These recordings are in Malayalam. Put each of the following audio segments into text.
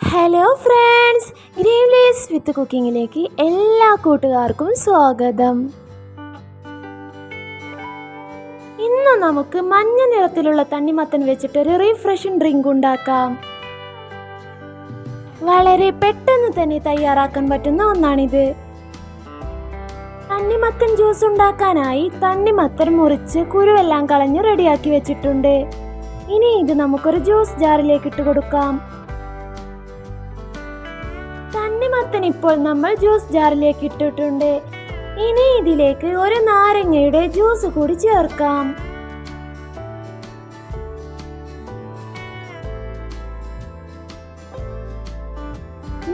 ഹലോ ഫ്രണ്ട്സ് ഗ്രീൻലേസ് വിത്ത് കുക്കിങ്ങിലേക്ക് എല്ലാ കൂട്ടുകാർക്കും സ്വാഗതം. ഇന്ന് നമുക്ക് മഞ്ഞ നിറത്തിലുള്ള തണ്ണിമത്തൻ വെച്ചിട്ട് ഒരു റീഫ്രഷിംഗ് ഡ്രിങ്ക് ഉണ്ടാക്കാം. വളരെ പെട്ടെന്ന് തന്നെ തയ്യാറാക്കാൻ പറ്റുന്ന ഒന്നാണിത്. തണ്ണിമത്തൻ ജ്യൂസ് ഉണ്ടാക്കാനായി തണ്ണിമത്തൻ മുറിച്ച് കുരുവെല്ലാം കളഞ്ഞ് റെഡിയാക്കി വെച്ചിട്ടുണ്ട്. ഇനി ഇത് നമുക്കൊരു ജ്യൂസ് ജാറിലേക്ക് ഇട്ട് കൊടുക്കാം. തണ്ണിമത്തൻ ഇപ്പോൾ നമ്മൾ ജ്യൂസ് ജാറിലേക്ക് ഇട്ടിട്ടുണ്ട്. ഇനി ഇതിലേക്ക് ഒരു നാരങ്ങയുടെ ജ്യൂസ് കൂടി ചേർക്കാം.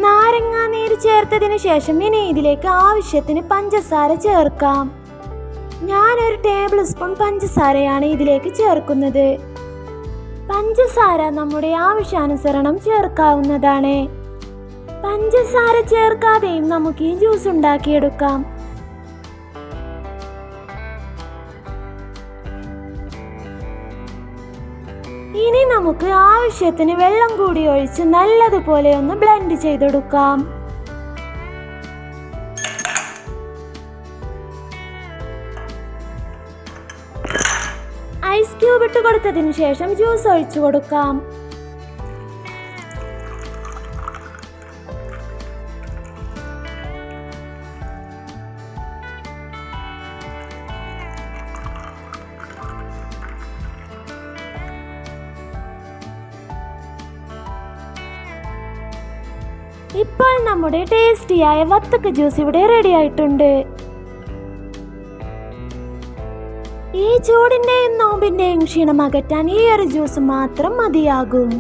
നാരങ്ങ നീര് ചേർത്തതിന് ശേഷം ഇനി ഇതിലേക്ക് ആവശ്യത്തിന് പഞ്ചസാര ചേർക്കാം. ഞാൻ ഒരു ടേബിൾ സ്പൂൺ പഞ്ചസാരയാണ് ഇതിലേക്ക് ചേർക്കുന്നത്. പഞ്ചസാര നമ്മുടെ ആവശ്യാനുസരണം ചേർക്കാവുന്നതാണ്. പഞ്ചസാര ചേർക്കാതെയും നമുക്ക് ഈ ജ്യൂസ് ഉണ്ടാക്കിയെടുക്കാം. ഇനി നമുക്ക് ആവശ്യത്തിന് വെള്ളം കൂടി ഒഴിച്ച് നല്ലതുപോലെ ഒന്ന് ബ്ലെൻഡ് ചെയ്തെടുക്കാം. ഐസ് ക്യൂബ് ഇട്ട് കൊടുത്തതിന് ശേഷം ജ്യൂസ് ഒഴിച്ചു കൊടുക്കാം. ഇപ്പോൾ നമ്മുടെ ടേസ്റ്റിയായ വത്തക്ക ജ്യൂസ് ഇവിടെ റെഡി ആയിട്ടുണ്ട്. ഈ ചൂടിന്റെയും നോമ്പിന്റെയും ക്ഷീണം അകറ്റാൻ ഈ ഒരു ജ്യൂസ് മാത്രം മതിയാകും.